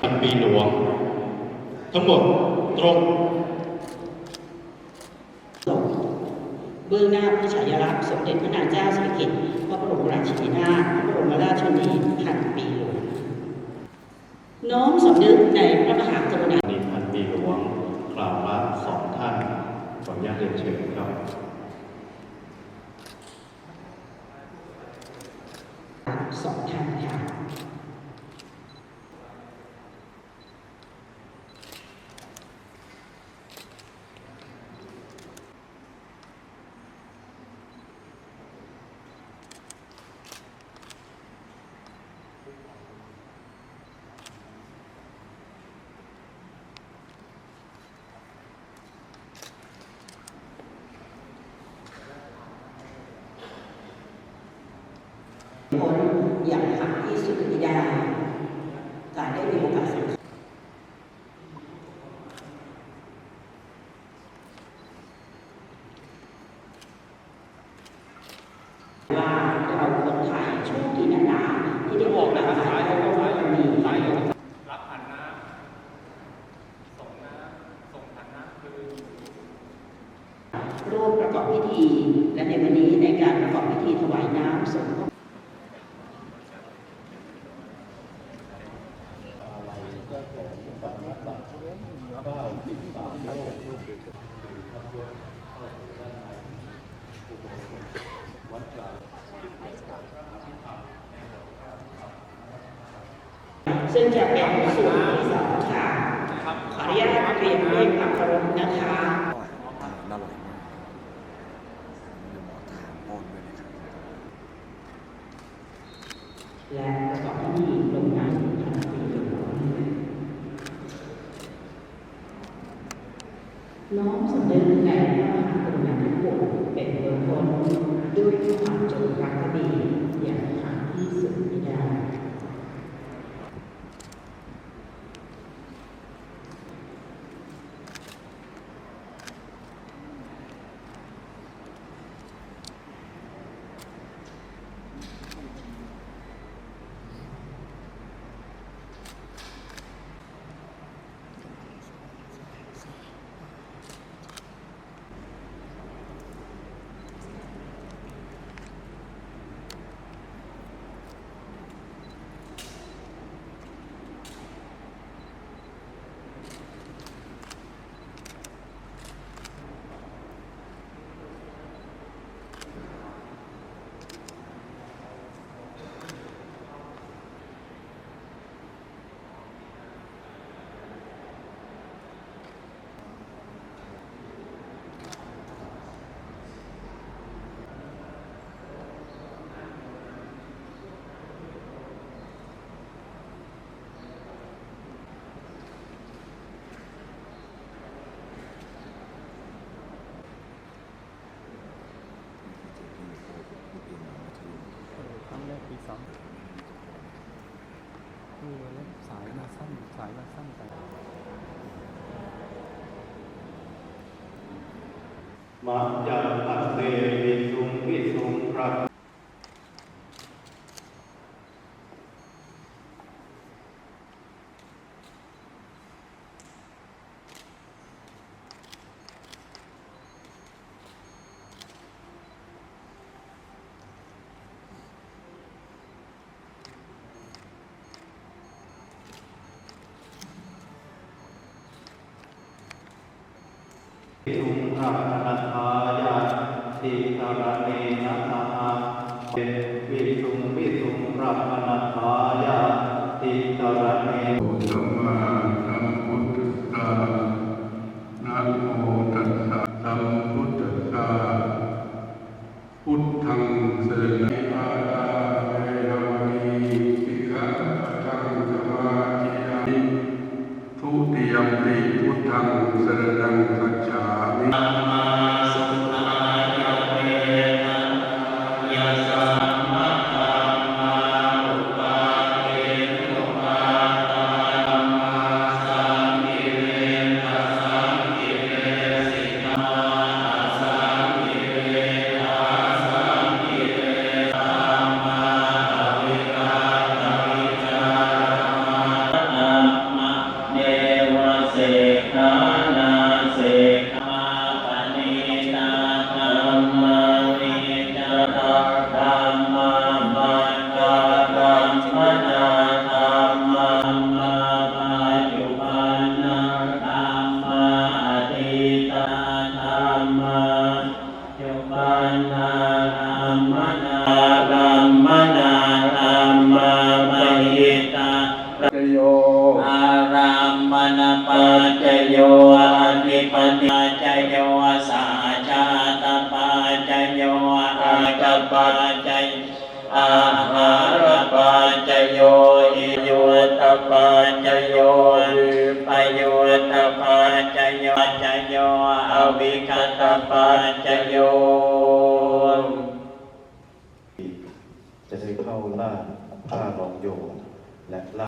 พันปีหลวง ทั้งหมดตรงเบื้องหน้าพระฉายาลักษณ์สมเด็จพระนางเจ้าสิริกิติ์พระบรมราชินีนาถพระบรมราชชนนีพันปีหลวง น้อมสำนึกในพระมหากรุณาในพันปีหลวงกล่าวละสองท่านขออนุญาตเรียนเชิญครับ สองท่านค่ะ พ้นอย่างหาที่สุดมิได้การได้มีโอกาสสำคัญว่าเราคนไทยโชคดีนะนาที่ได้บอกแบบสายโลกวันนี้รับผ่านน้ำส่งน้ำส่งผ่านน้ำคือร่วมประกอบพิธีและในวันนี้ในการประกอบพิธีถวายน้ำสงฆ์ ซึ่งจะเป็นส่วนที่สองค่ะขออนุญาตเรียนด้วยความเคารพนะคะอาหารอร่อยมากเดี๋ยวหมอถามป้อนด้วยนะครับและประกอบพิธีลงนามพันปีหลวง น้อมสำนึกในพระมหากรุณาธิคุณเป็นเบื้องต้นด้วยความจงรักภักดีอย่างหาที่สุดไม่ได้ ครั้งแรกปีสองเออแล้วสายมา สายมาสั้นไปมาจากอัตเตวิสุงวิสุงพระ วิสุงรักนัทายาติตรเนนะนะอาเป็ ติพุทธังสรณังคัจฉามิ ปัจโยอวิคตปัจโย ผ้ารองโยงและลา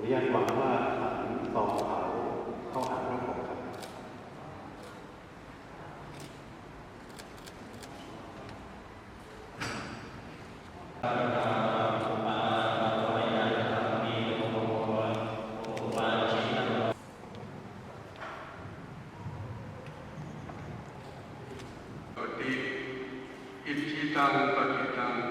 เรียาหวังว่าหลังตองเขาเข้าหาพระองครับอิทธิตังปฏิตัง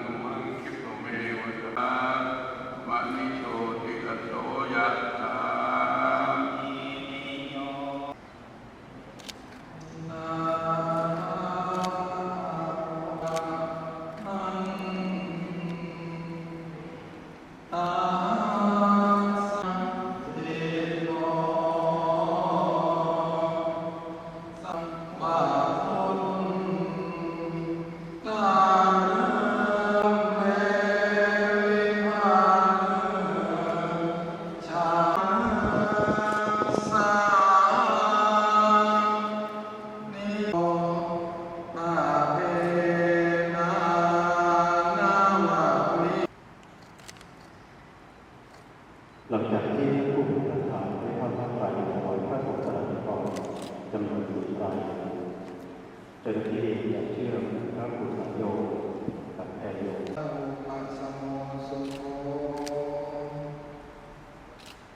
that if